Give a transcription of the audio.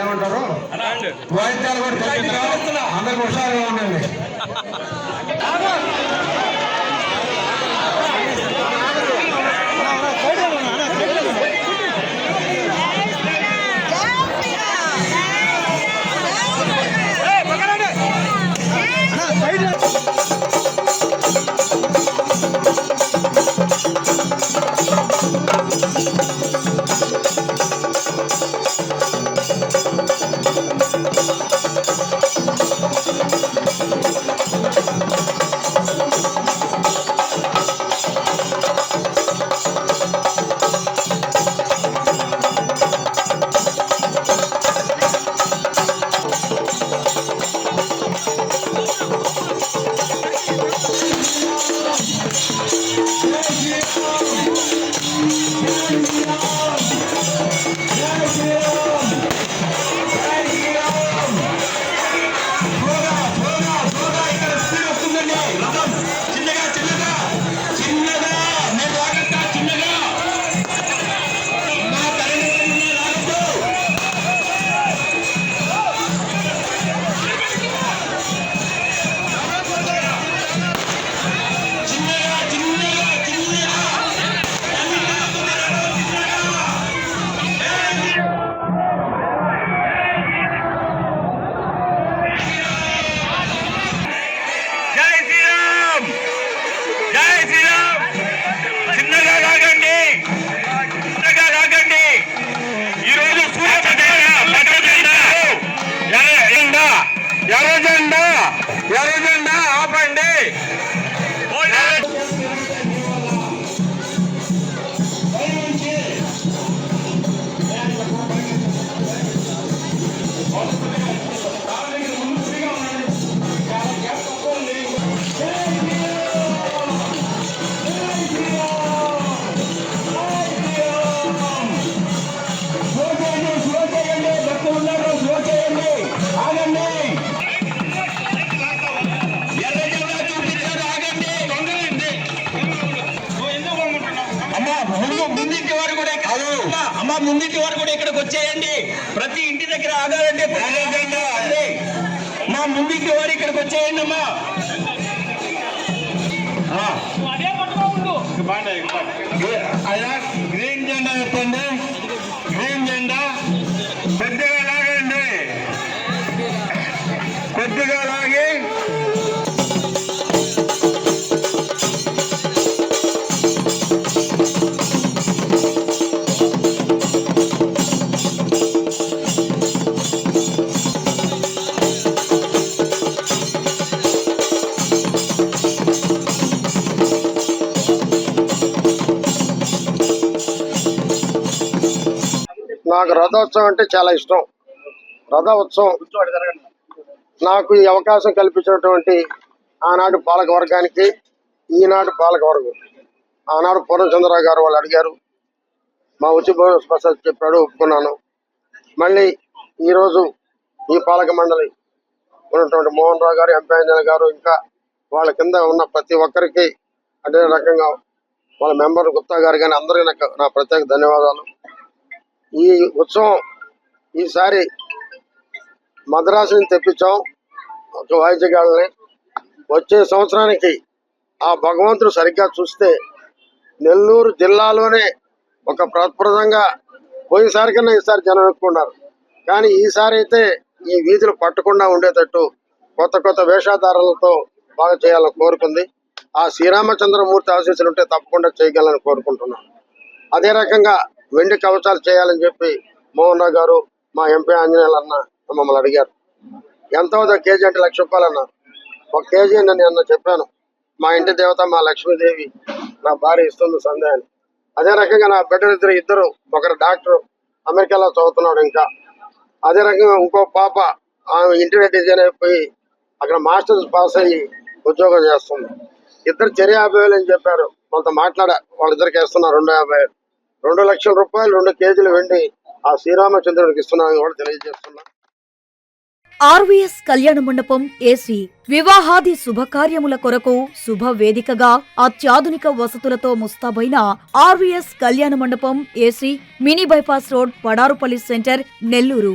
ఏమంటారు వాయిద్యాలు కూడా అందరికి హుషారుగా ఉండండి. Thank you. ముందుకి వారు కూడా ఇక్కడికి వచ్చేయండి. ప్రతి ఇంటి దగ్గర ఆగాలంటే మా ముందుకి వారు ఇక్కడికి వచ్చేయండి అమ్మా. నాకు రథోత్సవం అంటే చాలా ఇష్టం. రథ ఉత్సవం నాకు ఈ అవకాశం కల్పించినటువంటి ఆనాడు పాలక వర్గానికి ఈనాడు పాలక వర్గం ఆనాడు పూర్ణచంద్రరావు గారు వాళ్ళు అడిగారు. మా ఉచి భోజన స్పెషల్ చెప్పాడు ఒప్పుకున్నాను. మళ్ళీ ఈరోజు ఈ పాలక మండలి ఉన్నటువంటి మోహన్ రావు గారు ఎంపీ అంజన గారు ఇంకా వాళ్ళ కింద ఉన్న ప్రతి ఒక్కరికి అదే రకంగా వాళ్ళ మెంబర్ గుప్తా గారు కానీ అందరికీ నాకు నా ప్రత్యేక ధన్యవాదాలు. ఈ ఉత్సవం ఈసారి మద్రాసుని తెప్పించాం ఒక వాయిద్యగాళ్ళని వచ్చే సంవత్సరానికి ఆ భగవంతుడు సరిగ్గా చూస్తే నెల్లూరు జిల్లాలోనే ఒక ప్రప్రదంగా పోయినసారి కన్నా ఈసారి జనం ఎక్కువన్నారు. కానీ ఈసారి అయితే ఈ వీధులు పట్టకుండా ఉండేటట్టు కొత్త కొత్త వేషధారాలతో బాగా చేయాలని కోరుకుంది. ఆ శ్రీరామచంద్రమూర్తి ఆశీస్సులు ఉంటే తప్పకుండా చేయగలని కోరుకుంటున్నాను. అదే రకంగా వెండి కవచాలు చేయాలని చెప్పి మోహన్ రావు గారు మా ఎంపీ ఆంజనేయులు అన్న మమ్మల్ని అడిగారు. ఎంత అవుతుంది కేజీ అంటే లక్ష రూపాయలు ఒక కేజీ అని నేను అన్న చెప్పాను. మా ఇంటి దేవత మా లక్ష్మీదేవి నా భార్య ఇస్తుంది సందేహాన్ని. అదే రకంగా నా బిడ్డలు ఇద్దరు ఇద్దరు ఒకరు డాక్టర్ అమెరికాలో చదువుతున్నాడు ఇంకా. అదే రకంగా ఇంకో పాప ఆమె ఇంటీరియర్ డిజైన్ అయిపోయి అక్కడ మాస్టర్స్ పాస్ అయ్యి ఉద్యోగం చేస్తుంది. ఇద్దరు చర్య యాభై వేలు అని చెప్పారు. కొంత మాట్లాడా వాళ్ళిద్దరికి వేస్తున్నారు రెండు యాభై. వేలు. రెండు లక్షల రూపాయలు రెండు కేజీలు వెండి ఆ శ్రీరామచంద్రుడికి ఇస్తున్నాను కూడా తెలియజేస్తున్నా. ఆర్వీఎస్ కళ్యాణ మండపం ఏసీ వివాహాది శుభకార్యముల కొరకు శుభ వేదికగా అత్యాధునిక వసతులతో ముస్తాబైన RVS Kalyana Mandapam AC mini bypass road Padarupalli centre Nellore.